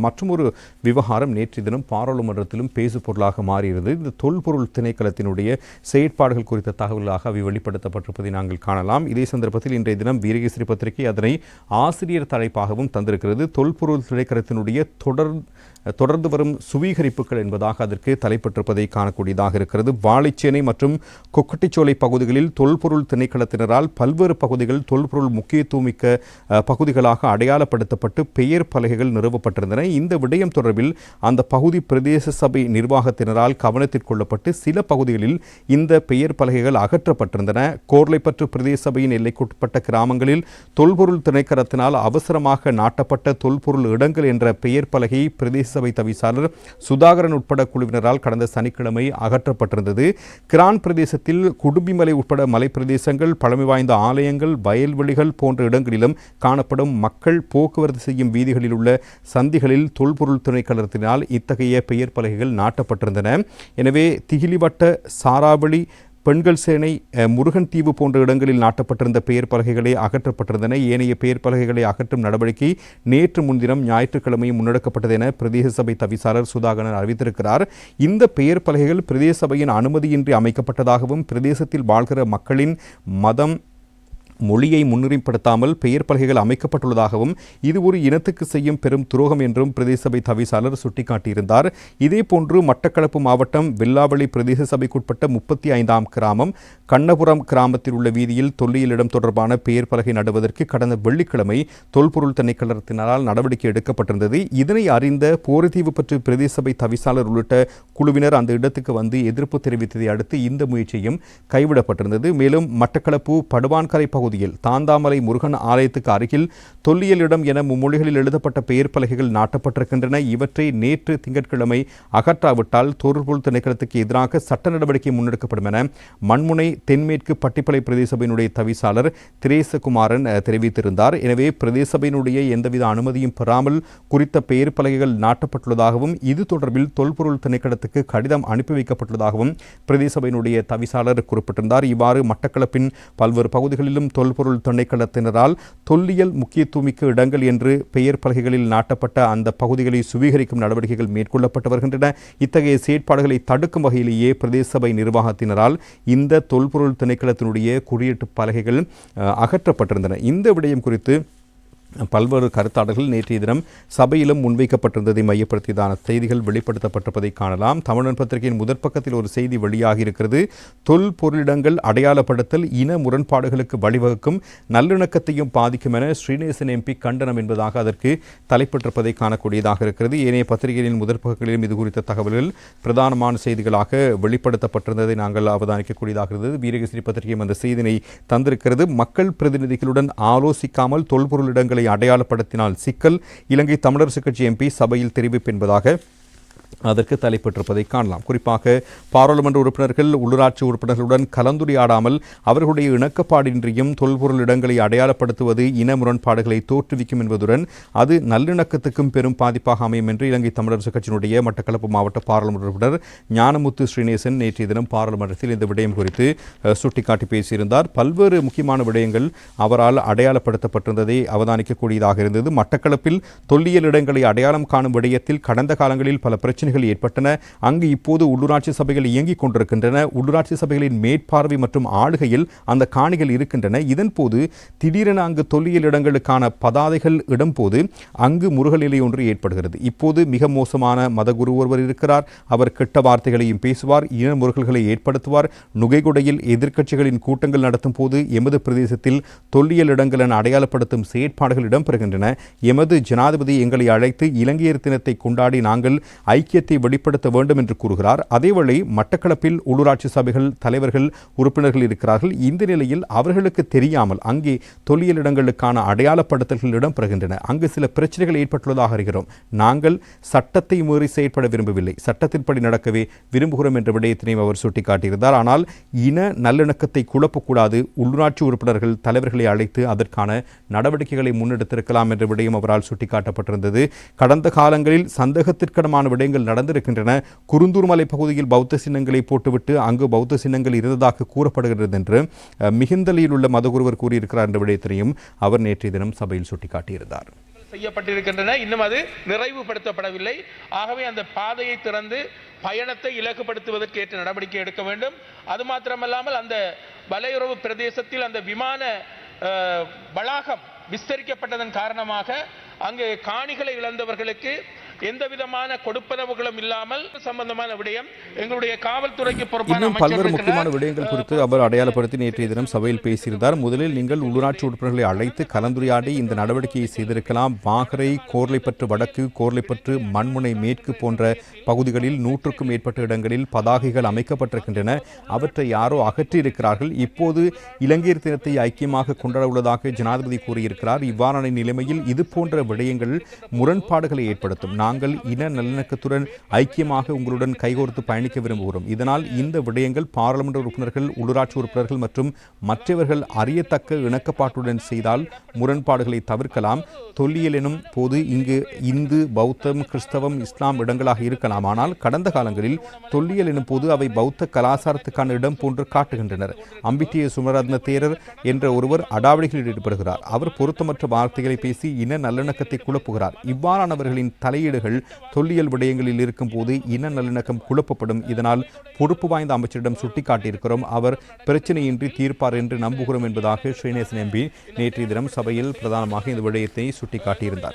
மற்றும் ஒரு விவகாரம் நேற்று தினம் பாராளுமன்றத்திலும் பேசு பொருளாக மாறியது இந்த தொல்பொருள் திணைக்களத்தினுடைய செயற்பாடுகள் குறித்த தகவலாக அவை வெளிப்படுத்தப்பட்டிருப்பதை நாங்கள் காணலாம். இதே சந்தர்ப்பத்தில் இன்றைய தினம் வீரகேசரி பத்திரிகை அதனை ஆசிரியர் தலைப்பாகவும் தந்திருக்கிறது. தொல்பொருள் திணைக்களத்தினுடைய தொடர் தொடர்ந்து வரும் சுவீகரிப்புகள் என்பதாக அதற்கு தலைப்பட்டிருப்பதை காணக்கூடியதாக இருக்கிறது. வாழைச்சேனை மற்றும் கொக்கட்டிச்சோலை பகுதிகளில் தொல்பொருள் திணைக்களத்தினரால் பல்வேறு பகுதிகள் தொல்பொருள் முக்கியத்துவமிக்க பகுதிகளாக அடையாளப்படுத்தப்பட்டு பெயர் பலகைகள் நிறுவப்பட்டிருந்தன. இந்த விடயம் தொடர்பில் அந்த பகுதி பிரதேச சபை நிர்வாகத்தினரால் கவனத்தில் கொள்ளப்பட்டு சில பகுதிகளில் இந்த பெயர் பலகைகள் அகற்றப்பட்டிருந்தன. கோர்லைப்பற்று பிரதேச சபையின் எல்லைக்குட்பட்ட கிராமங்களில் தொல்பொருள் திணைக்களத்தினால் அவசரமாக நாட்டப்பட்ட தொல்பொருள் இடங்கள் என்ற பெயர் பலகை பிரதேச சபை தவிசாளர் சுதாகரன் உட்பட குழுவினரால் கடந்த சனிக்கிழமை அகற்றப்பட்டிருந்தது. கிரான் பிரதேசத்தில் குடும்பிமலை உட்பட மலைப்பிரதேசங்கள் பழமை வாய்ந்த ஆலயங்கள் வயல்வெளிகள் போன்ற இடங்களிலும் காணப்படும் மக்கள் போக்குவரத்து செய்யும் வீதிகளில் உள்ள சந்திகளில் தொல்பொருள் திணைக்களத்தினால் இத்தகைய பெயர் பலகைகள் நாட்டப்பட்டிருந்தன. எனவே திகிலிவட்ட சாராவளி பெண்கள் சேனை முருகன் தீவு போன்ற இடங்களில் நாட்டப்பட்டிருந்த பெயர் பலகைகளை அகற்றப்பட்டிருந்தன. ஏனைய பெயர் பலகைகளை அகற்றும் நடவடிக்கை நேற்று முன்தினம் ஞாயிற்றுக்கிழமை முன்னெடுக்கப்பட்டது என பிரதேச சபை தவிசாளர் சுதாகரன் அறிவித்திருக்கிறார். இந்த பெயர் பலகைகள் பிரதேச சபையின் அனுமதியின்றி அமைக்கப்பட்டதாகவும் பிரதேசத்தில் வாழ்கிற மக்களின் மதம் மொழியை முன்னுரிமைப்படுத்தாமல் பெயர் பலகைகள் அமைக்கப்பட்டுள்ளதாகவும் இது ஒரு இனத்துக்கு செய்யும் பெரும் துரோகம் என்றும் பிரதேச சபை தவிசாளர் சுட்டிக்காட்டியிருந்தார். இதேபோன்று மட்டக்களப்பு மாவட்டம் வெல்லாவளி பிரதேச சபைக்குட்பட்ட முப்பத்தி ஐந்தாம் கிராமம் கண்ணபுரம் கிராமத்தில் உள்ள வீதியில் தொல்லியல் இடம் தொடர்பான பெயர் பலகை நடுவதற்கு கடந்த வெள்ளிக்கிழமை தொல்பொருள் திணைக்களத்தினரால் நடவடிக்கை எடுக்கப்பட்டிருந்தது. இதனை அறிந்த போரதீவு பற்றி பிரதேச சபை தவிசாளர் உள்ளிட்ட குழுவினர் அந்த இடத்துக்கு வந்து எதிர்ப்பு தெரிவித்ததை அடுத்து இந்த முயற்சியும் கைவிடப்பட்டிருந்தது. மேலும் மட்டக்களப்பு படுவான்கரை பகுதியில் தாந்தாமலை முருகன் ஆலயத்துக்கு அருகில் தொல்லியல் இடம் என மும்மொழிகளில் எழுதப்பட்ட பெயர் பலகைகள் நாட்டப்பட்டிருக்கின்றன. இவற்றை நேற்று திங்கட்கிழமை அகற்றாவிட்டால் தொல்பொருள் திணைக்களத்துக்கு எதிராக சட்ட நடவடிக்கை முன்னெடுக்கப்படும் என மண்முனை தென்மேற்கு பட்டிப்பளை பிரதேசபையினுடைய தவிசாளர் திரேசகுமாரன் தெரிவித்திருந்தார். எனவே பிரதேச சபையினுடைய எந்தவித அனுமதியும் பெறாமல் குறித்த பெயர் பலகைகள் நாட்டப்பட்டுள்ளதாகவும் இது தொடர்பில் தொல்பொருள் திணைக்களத்துக்கு கடிதம் அனுப்பி வைக்கப்பட்டுள்ளதாகவும் பிரதேசபையினுடைய தவிசாளர் குறிப்பிட்டிருந்தார். இவ்வாறு மட்டக்களப்பின் பல்வேறு பகுதிகளிலும் தொல்பொருள் திணைக்களத்தினரால் தொல்லியல் முக்கியத்துவமிக்க இடங்கள் என்று பெயர் பலகைகளில் நாட்டப்பட்ட அந்த பகுதிகளை சுவீகரிக்கும் நடவடிக்கைகள் மேற்கொள்ளப்பட்டு வருகின்றன. இத்தகைய செயற்பாடுகளை தடுக்கும் வகையிலேயே பிரதேச சபை நிர்வாகத்தினரால் இந்த தொல்பொருள் திணைக்களத்தினுடைய குறியீட்டு பலகைகள் அகற்றப்பட்டிருந்தன. இந்த விடயம் குறித்து பல்வேறு கருத்தாடல்கள் நேற்றைய தினம் சபையிலும் முன்வைக்கப்பட்டிருந்ததை மையப்படுத்தியதான செய்திகள் வெளிப்படுத்தப்பட்டிருப்பதை காணலாம். தமிழன் பத்திரிகையின் முதற் பக்கத்தில் ஒரு செய்தி வெளியாகி இருக்கிறது தொல் பொருளிடங்கள் அடையாளப்படுத்தல் இன முரண்பாடுகளுக்கு வழிவகுக்கும் நல்லிணக்கத்தையும் பாதிக்கும் என ஸ்ரீநேசன் எம்பி கண்டனம் என்பதாக அதற்கு தலைப்பட்டிருப்பதை காணக்கூடியதாக இருக்கிறது. ஏனைய பத்திரிகைகளின் முதற் பக்கங்களிலும் இது குறித்த தகவல்கள் பிரதானமான செய்திகளாக வெளிப்படுத்தப்பட்டிருந்ததை நாங்கள் அவதானிக்கக்கூடியதாக இருந்தது. வீரகசிரி பத்திரிகையும் அந்த செய்தினை தந்திருக்கிறது. மக்கள் பிரதிநிதிகளுடன் ஆலோசிக்காமல் தொல்பொருளிடங்களை அடையாளப்படுத்தினால் சிக்கல். இலங்கை தமிழரசு கட்சி எம்பி சபையில் தெரிவிப்பு என்பதாக அதற்கு தலைப்பட்டிருப்பதை காணலாம். குறிப்பாக பாராளுமன்ற உறுப்பினர்கள் உள்ளூராட்சி உறுப்பினர்களுடன் கலந்துரையாடாமல் அவர்களுடைய இணக்கப்பாடின்றியும் தொல்பொருள் இடங்களை அடையாளப்படுத்துவது இன முரண்பாடுகளை தோற்றுவிக்கும் என்பதுடன் அது நல்லிணக்கத்துக்கும் பெரும் பாதிப்பாக அமையும் என்று இலங்கை தமிழரசு கட்சியினுடைய மட்டக்களப்பு மாவட்ட பாராளுமன்ற உறுப்பினர் ஞானமுத்து ஸ்ரீநேசன் நேற்றைய தினம் பாராளுமன்றத்தில் இந்த விடயம் குறித்து சுட்டிக்காட்டி பேசியிருந்தார். பல்வேறு முக்கியமான விடயங்கள் அவரால் அடையாளப்படுத்தப்பட்டிருந்ததை அவதானிக்கக்கூடியதாக இருந்தது. மட்டக்களப்பில் தொல்லியல் இடங்களை அடையாளம் காணும் விடயத்தில் கடந்த காலங்களில் பல பிரச்சனை பிரச்சனைகள் ஏற்பட்டன. அங்கு இப்போது உள்ளூராட்சி சபைகள் இயங்கிக் கொண்டிருக்கின்றன. உள்ளூராட்சி சபைகளின் மேற்பார்வை மற்றும் ஆளுகையில் அந்த காணிகள் இருக்கின்றன. இதன் போது திடீரென அங்கு தொல்லியல் இடங்களுக்கான பதாதைகள் இடம்போது அங்கு முருகநிலை ஒன்று ஏற்படுகிறது. இப்போது மிக மோசமான மதகுரு ஒருவர் இருக்கிறார். அவர் கெட்ட வார்த்தைகளையும் பேசுவார். இன முருகல்களை ஏற்படுத்துவார். நுகைகுடையில் எதிர்க்கட்சிகளின் கூட்டங்கள் நடத்தும் போது எமது பிரதேசத்தில் தொல்லியல் இடங்கள் என அடையாளப்படுத்தும் செயற்பாடுகள் இடம்பெறுகின்றன. எமது ஜனாதிபதி எங்களை அழைத்து இலங்கையர் தினத்தை கொண்டாடி நாங்கள் ஐக்கிய ஐக்கியத்தை வெளிப்படுத்த வேண்டும் என்று கூறுகிறார். அதேவேளை மட்டக்களப்பில் உள்ளூராட்சி சபைகள் தலைவர்கள் உறுப்பினர்கள் இருக்கிறார்கள். இந்த நிலையில் அவர்களுக்கு தெரியாமல் அங்கே தொல்லியல் இடங்களுக்கான அடையாளப்படுத்தல்கள் இடம்பெறுகின்றன அங்கு சில பிரச்சனைகள் ஏற்பட்டுள்ளதாக அறிகிறோம். நாங்கள் சட்டத்தை மீறி செயற்பட விரும்பவில்லை. சட்டத்தின்படி நடக்கவே விரும்புகிறோம் என்ற விடயத்தினையும் அவர் சுட்டிக்காட்டியிருந்தார். ஆனால் இன நல்லிணக்கத்தை குழப்பக்கூடாது. உள்ளூராட்சி உறுப்பினர்கள் தலைவர்களை அழைத்து அதற்கான நடவடிக்கைகளை முன்னெடுத்திருக்கலாம் என்ற விடயம் அவரால் சுட்டிக்காட்டப்பட்டிருந்தது. கடந்த காலங்களில் சந்தேகத்திற்கிடமான விடயங்கள் நடந்திருக்கின்றன. குருந்தூர் மலை பகுதியில் பௌத்த சின்னங்களை போட்டுவிட்டு அங்கு பௌத்த சின்னங்கள் இருந்ததாக கூறப்படுகிறது என்று அஹ், மிகுந்தலியில் உள்ள மதகுருவர் கூறியிருக்கிறார் என்ற விடயத்தினையும் அவர் நேற்றைய தினம் சபையில் சுட்டிக்காட்டியிருந்தார். செய்யப்பட்டிருக்கின்றன. இன்னும் அது நிறைவுபடுத்தப்படவில்லை. ஆகவே அந்த பாதையை திறந்து பயணத்தை இலகுபடுத்துவதற்கு ஏற்ற நடவடிக்கை எடுக்க வேண்டும். அது மாத்திரமல்லாமல் அந்த வலையுறவு பிரதேசத்தில் அந்த விமான வளாகம் விஸ்தரிக்கப்பட்டதன் காரணமாக அங்கு காணிகளை இழந்தவர்களுக்கு எந்த விதமான கொடுப்பனவுகளும் இல்லாமல் சம்பந்தமான விடயம். எங்களுடைய காவல்துறைக்கு பொறுப்பான பல்வேறு. முக்கியமான விடயங்கள் குறித்து அவர் அடையாளப்படுத்தி நேற்றைய தினம் சபையில் பேசியிருந்தார். முதலில் நீங்கள் உள்ளூராட்சி உறுப்பினர்களை அழைத்து கலந்துரையாடி இந்த நடவடிக்கையை செய்திருக்கலாம். வாகரை கோர்லைப்பற்று வடக்கு கோர்லைப்பற்று மண்முனை மேற்கு போன்ற பகுதிகளில் நூற்றுக்கும் மேற்பட்ட இடங்களில் பதாகைகள் அமைக்கப்பட்டிருக்கின்றன. அவற்றை யாரோ அகற்றியிருக்கிறார்கள். இப்போது இலங்கையர் தினத்தை ஐக்கியமாக கொண்டாட உள்ளதாக ஜனாதிபதி கூறியிருக்கிறார். இவ்வாறான நிலைமையில் இது போன்ற விடயங்கள் முரண்பாடுகளை ஏற்படுத்தும். நாங்கள் இன நல்லிணக்கத்துடன் ஐக்கியமாக உங்களுடன் கைகோர்த்து பயணிக்க விரும்புகிறோம். இதனால் இந்த விடயங்கள் பாராளுமன்ற உறுப்பினர்கள் உள்ளூராட்சி உறுப்பினர்கள் மற்றும் மற்றவர்கள் அறியத்தக்க இணக்கப்பாட்டுடன் செய்தால் முரண்பாடுகளை தவிர்க்கலாம். தொல்லியல் எனும் போது இங்கு இந்து பௌத்தம் கிறிஸ்தவம் இஸ்லாம் இடங்களாக இருக்கலாம். ஆனால் கடந்த காலங்களில் தொல்லியல் எனும் போது அவை பௌத்த கலாச்சாரத்துக்கான இடம் போன்று காட்டுகின்றனர். அம்பிட்டிய சுமரத்ன தேரர் என்ற ஒருவர் அடாவடிகளில் ஈடுபடுகிறார். அவர் பொருத்தமற்ற வார்த்தைகளை பேசி இன நல்லிணக்கத்தை குழப்புகிறார். இவ்வாறானவர்களின் தலையீடு தலையீடுகள் தொல்லியல் விடயங்களில் இருக்கும் போது இன நல்லிணக்கம் குழப்பப்படும். இதனால் பொறுப்பு வாய்ந்த அமைச்சரிடம் சுட்டிக்காட்டியிருக்கிறோம். அவர் பிரச்சனையின்றி தீர்ப்பார் என்று நம்புகிறோம் என்பதாக ஸ்ரீநேசன் எம்பி நேற்றைய தினம் சபையில் பிரதானமாக இந்த விடயத்தை சுட்டிக்காட்டியிருந்தார்.